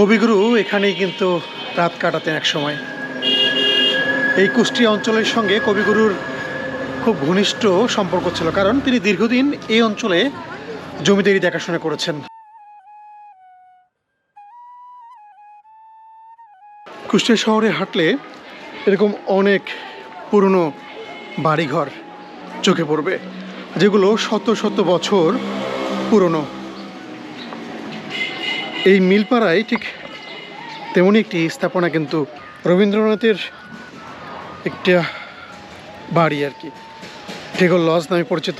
কবিগুরু এখানেই কিন্তু রাত কাটাতেন এক সময়। এই কুষ্টিয়া অঞ্চলের সঙ্গে কবিগুরুর খুব ঘনিষ্ঠ সম্পর্ক ছিল, কারণ তিনি দীর্ঘদিন এই অঞ্চলে জমিদারি দেখাশোনা করেছেন। কুষ্টিয়া শহরে হাঁটলে এরকম অনেক পুরনো বাড়িঘর চোখে পড়বে, যেগুলো শত শত বছর পুরনো। এই মিলপাড়ায় ঠিক তেমনই একটি স্থাপনা কিন্তু রবীন্দ্রনাথের একটা বাড়ি আর কি। টেগল লজ নামে পরিচিত,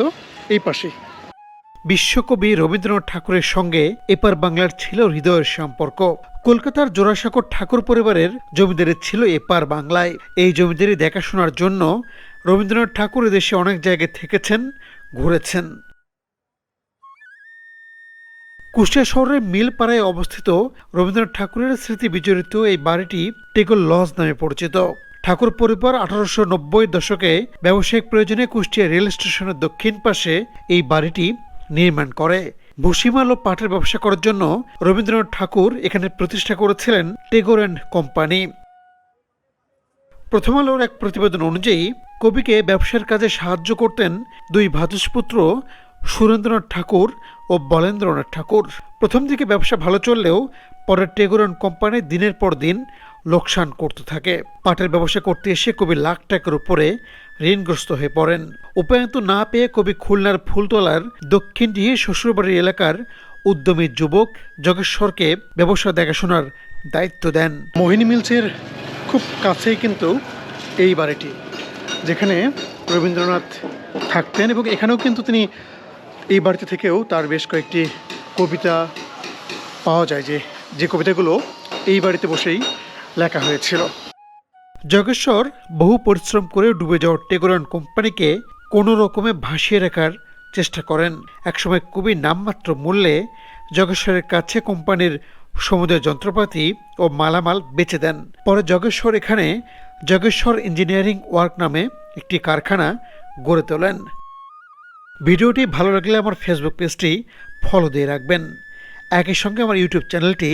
এই পাশেই। বিশ্বকবি রবীন্দ্রনাথ ঠাকুরের সঙ্গে এপার বাংলার ছিল হৃদয়ের সম্পর্ক। কলকাতার জোড়াসাঁকর ঠাকুর পরিবারের জমিদারি ছিল এপার বাংলায়। এই জমিদারি দেখাশোনার জন্য রবীন্দ্রনাথ ঠাকুর দেশে অনেক জায়গায় থেকেছেন, ঘুরেছেন। কুষ্টিয়া শহরের মিলপাড়ায় অবস্থিত রবীন্দ্রনাথ ঠাকুরের স্মৃতি বিজড়িত এই বাড়িটি টেগল লজ নামে পরিচিত। ঠাকুর পরিবার আঠারোশো নব্বই দশকে ব্যবসায়িক প্রয়োজনে কুষ্টিয়া রেল স্টেশনের দক্ষিণ পাশে এই বাড়িটি নির্মাণ করে। ভুসিমাল ও পাটের ব্যবসা করার জন্য রবীন্দ্রনাথ ঠাকুর এখানে প্রতিষ্ঠা করেছিলেন টেগোর অ্যান্ড কোম্পানি। প্রথম আলোর এক প্রতিবেদন অনুযায়ী কবিকে ব্যবসার কাজে সাহায্য করতেন দুই ভাতুষপুত্র সুরেন্দ্রনাথ ঠাকুর ও বলেন্দ্রনাথ ঠাকুর। প্রথম দিকে ব্যবসা ভালো চললেও পরে টেগোর অ্যান্ড কোম্পানি দিনের পর দিন লোকসান করতে থাকে। পাটের ব্যবসা করতে এসে কবি লাখ টাকার উপরে ঋণগ্রস্ত হয়ে পড়েন। উপায়ন্ত না পেয়ে কবি খুলনার ফুলতলার দক্ষিণ ডিহে শ্বশুরবাড়ির এলাকার উদ্যমী যুবক যোগেশ্বরকে ব্যবসা দেখাশোনার দায়িত্ব দেন। মোহিনী মিলসের খুব কাছেই কিন্তু এই বাড়িটি, যেখানে রবীন্দ্রনাথ থাকতেন এবং এখানেও কিন্তু তিনি এই বাড়িতে থেকেও তার বেশ কয়েকটি কবিতা পাওয়া যায় যে যে কবিতাগুলো এই বাড়িতে বসেই লেখা হয়েছিল। যোগেশ্বর বহু পরিশ্রম করে ডুবে যাওয়ার টেগোরান কোম্পানিকে কোনো রকমে ভাসিয়ে রাখার চেষ্টা করেন। একসময় খুবই নামমাত্র মূল্যে যোগেশ্বরের কাছে কোম্পানির সমুদয় যন্ত্রপাতি ও মালামাল বেচে দেন। পরে যোগেশ্বর এখানে যোগেশ্বর ইঞ্জিনিয়ারিং ওয়ার্ক নামে একটি কারখানা গড়ে তোলেন। ভিডিওটি ভালো লাগলে আমার ফেসবুক পেজটি ফলো দিয়ে রাখবেন। একই সঙ্গে আমার ইউটিউব চ্যানেলটি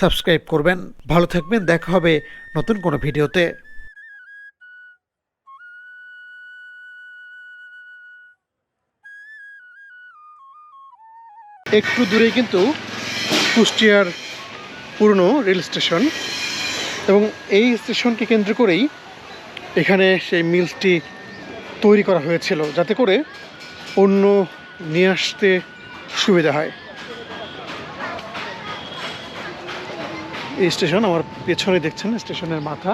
সাবস্ক্রাইব করবেন। ভালো থাকবেন, দেখা হবে নতুন কোনো ভিডিওতে। একটু দূরেই কিন্তু কুষ্টিয়ার পুরনো রেল স্টেশন এবং এই স্টেশনকে কেন্দ্র করেই এখানে সেই মিলসটি তৈরি করা হয়েছিল, যাতে করে পণ্য নিয়ে আসতে সুবিধা হয়। এই স্টেশন আমার পেছনে দেখছেন স্টেশনের মাথা।